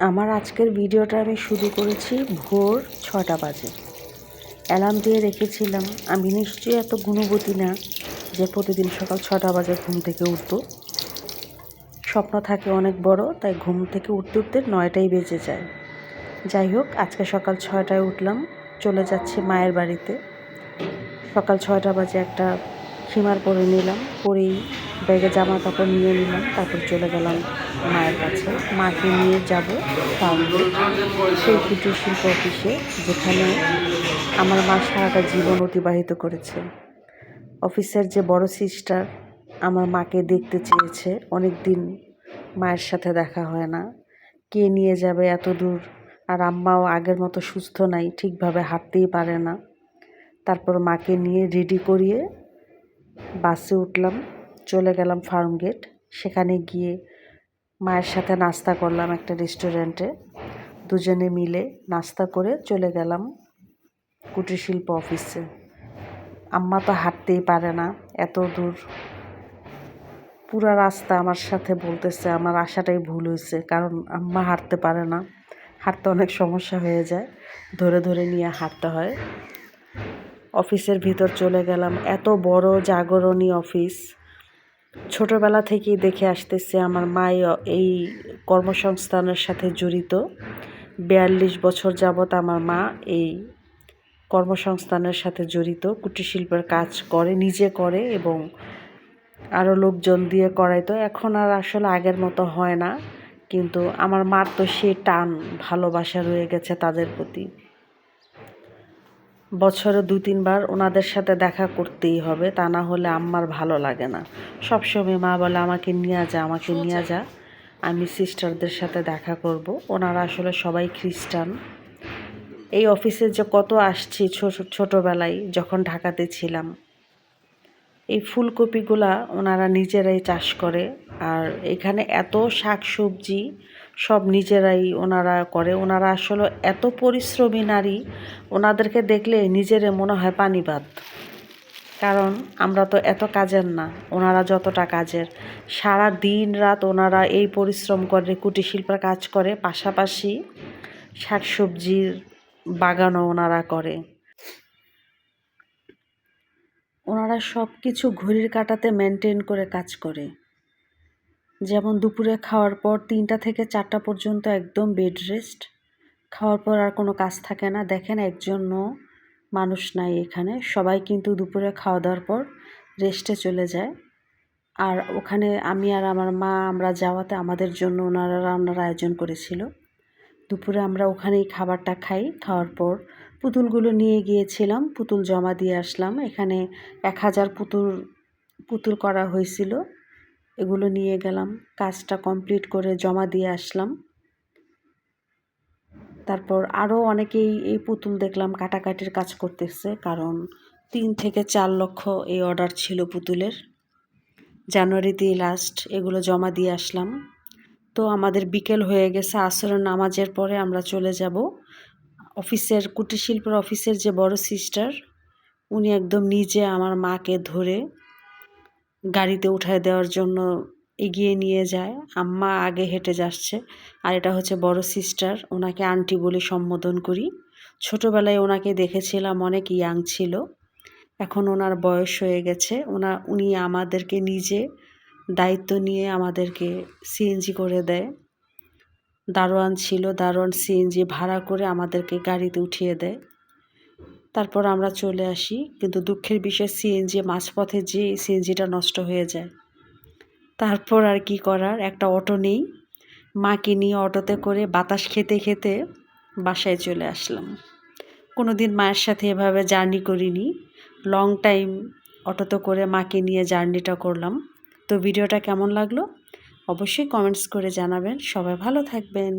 আমার আজকের ভিডিওটা আমি শুরু করেছি ভোর ছটা বাজে। অ্যালার্ম দিয়ে রেখেছিলাম। আমি নিশ্চয়ই এত গুণবতী না যে প্রতিদিন সকাল ছটা বাজে ঘুম থেকে উঠব। স্বপ্ন থাকে অনেক বড়, তাই ঘুম থেকে উঠতে উঠতে নয়টাই বেজে যায়। যাই হোক, আজকে সকাল ছয়টায় উঠলাম, চলে যাচ্ছি মায়ের বাড়িতে। সকাল ছয়টা বাজে একটা খিমার পরে নিলাম, পরেই ব্যাগে জামা কাপড় নিয়ে নিলাম, তারপর চলে গেলাম মায়ের কাছে। মাকে নিয়ে যাব ফার্মে সেই কুটির শিল্প অফিসে, যেখানে আমার মা সারাটা জীবন অতিবাহিত করেছে। অফিসের যে বড় সিস্টার আমার মাকে দেখতে চেয়েছে অনেক দিন মায়ের সাথে দেখা হয় না। কে নিয়ে যাবে এত দূর আর আম্মাও আগের মতো সুস্থ নাই, ঠিকভাবে হাঁটতেই পারে না। তারপর মাকে নিয়ে রেডি করিয়ে বাসে উঠলাম, চলে গেলাম ফার্ম গেট। সেখানে গিয়ে মায়ের সাথে নাস্তা করলাম একটা রেস্টুরেন্টে। দুজনে মিলে নাস্তা করে চলে গেলাম কুটির শিল্প অফিসে। আম্মা তো হাঁটতেই পারে না, এত দূর। পুরা রাস্তা আমার সাথে বলতেছে, আমার আশাটাই ভুল হয়েছে, কারণ আম্মা হাঁটতে পারে না। হাঁটতে অনেক সমস্যা হয়ে যায়, ধরে ধরে নিয়ে হাঁটতে হয়। অফিসের ভিতর চলে গেলাম। এত বড় জাগরণী অফিস। ছোটবেলা থেকেই দেখে আসতেছে আমার মাই এই কর্মসংস্থানের সাথে জড়িত। বিয়াল্লিশ বছর যাবৎ আমার মা এই কর্মসংস্থানের সাথে জড়িত কুটির শিল্পের কাজ করে, নিজে করে এবং আরও লোকজন দিয়ে করাইতো। এখন আর আসলে আগের মতো হয় না, কিন্তু আমার মার তো সে টান, ভালোবাসা রয়ে গেছে তাদের প্রতি। বছরে দু তিনবার ওনাদের সাথে দেখা করতেই হবে। তা না হলে আমার ভালো লাগে না। সবসময় মা বলে আমাকে নিয়ে যা আমাকে নিয়ে যা। আমি সিস্টারদের সাথে দেখা করব। ওনারা আসলে সবাই খ্রিস্টান। এই অফিসে যে কত আসছি ছোটোবেলায় যখন ঢাকাতে ছিলাম এই ফুলকপিগুলা ওনারা নিজেরাই চাষ করে। আর এখানে এত শাক সবজি সব নিজেরাই ওনারা করে। ওনারা আসলে এত পরিশ্রমী নারী ওনাদেরকে দেখলে নিজেরে মনে হয় পানিবাদ কারণ আমরা তো এত কাজের না ওনারা যতটা কাজের। সারা দিন রাত ওনারা এই পরিশ্রম করে কুটির শিল্পের কাজ করে পাশাপাশি শাকসবজির বাগানও ওনারা করে। ওনারা সব কিছু ঘড়ির কাটাতে মেনটেন করে কাজ করে। যেমন দুপুরে খাওয়ার পর তিনটা থেকে চারটা পর্যন্ত একদম বেড রেস্ট। খাওয়ার পর আর কোনো কাজ থাকে না। দেখেন একজনও মানুষ নাই এখানে। সবাই কিন্তু দুপুরে খাওয়া দাওয়ার পর রেস্টে চলে যায়। আর ওখানে আমি আর আমার মা আমরা যাওয়াতে আমাদের জন্য ওনারা রান্নার আয়োজন করেছিল। দুপুরে আমরা ওখানেই খাবারটা খাই। খাওয়ার পর পুতুলগুলো নিয়ে গিয়েছিলাম। পুতুল জমা দিয়ে আসলাম। এখানে এক হাজার পুতুল পুতুল করা হয়েছিল। এগুলো নিয়ে গেলাম, কাজটা কমপ্লিট করে জমা দিয়ে আসলাম। তারপর আরও অনেকেই এই পুতুল দেখলাম কাটাকাটির কাজ করতেছে, কারণ তিন থেকে চার লক্ষ এই অর্ডার ছিল পুতুলের। জানুয়ারিতেই লাস্ট এগুলো জমা দিয়ে আসলাম। তো আমাদের বিকেল হয়ে গেছে, আসরের নামাজের পরে আমরা চলে যাব। অফিসের কুটির শিল্পের অফিসের যে বড় সিস্টার উনি একদম নিজে আমার মাকে ধরে গাড়িতে উঠায় দেওয়ার জন্য এগিয়ে নিয়ে যায়। আম্মা আগে হেঁটে যাচ্ছে। আর এটা হচ্ছে বড় সিস্টার ওনাকে আন্টি বলে সম্বোধন করি। ছোটোবেলায় ওনাকে দেখেছিলাম, অনেক ইয়াং ছিল। এখন ওনার বয়স হয়ে গেছে। ওনা, উনি আমাদেরকে নিজে দায়িত্ব নিয়ে আমাদেরকে সিএনজি করে দেয়। দারোয়ান ছিল, দারোয়ান সিএনজি ভাড়া করে আমাদেরকে গাড়িতে উঠিয়ে দেয়। তারপর আমরা চলে আসি। কিন্তু দুঃখের বিষয় সিএনজি মাঝপথে যে সিএনজিটা নষ্ট হয়ে যায়। তারপর আর কি করার? একটা অটো নেই। মাকে নিয়ে অটোতে করে বাতাস খেতে খেতে বাসায় চলে আসলাম। কোনো দিন মায়ের সাথে এভাবে জার্নি করিনি। লং টাইম অটোতে করে মাকে নিয়ে জার্নিটা করলাম। তো ভিডিওটা কেমন লাগল? অবশ্যই কমেন্টস করে জানাবেন। সবাই ভালো থাকবেন।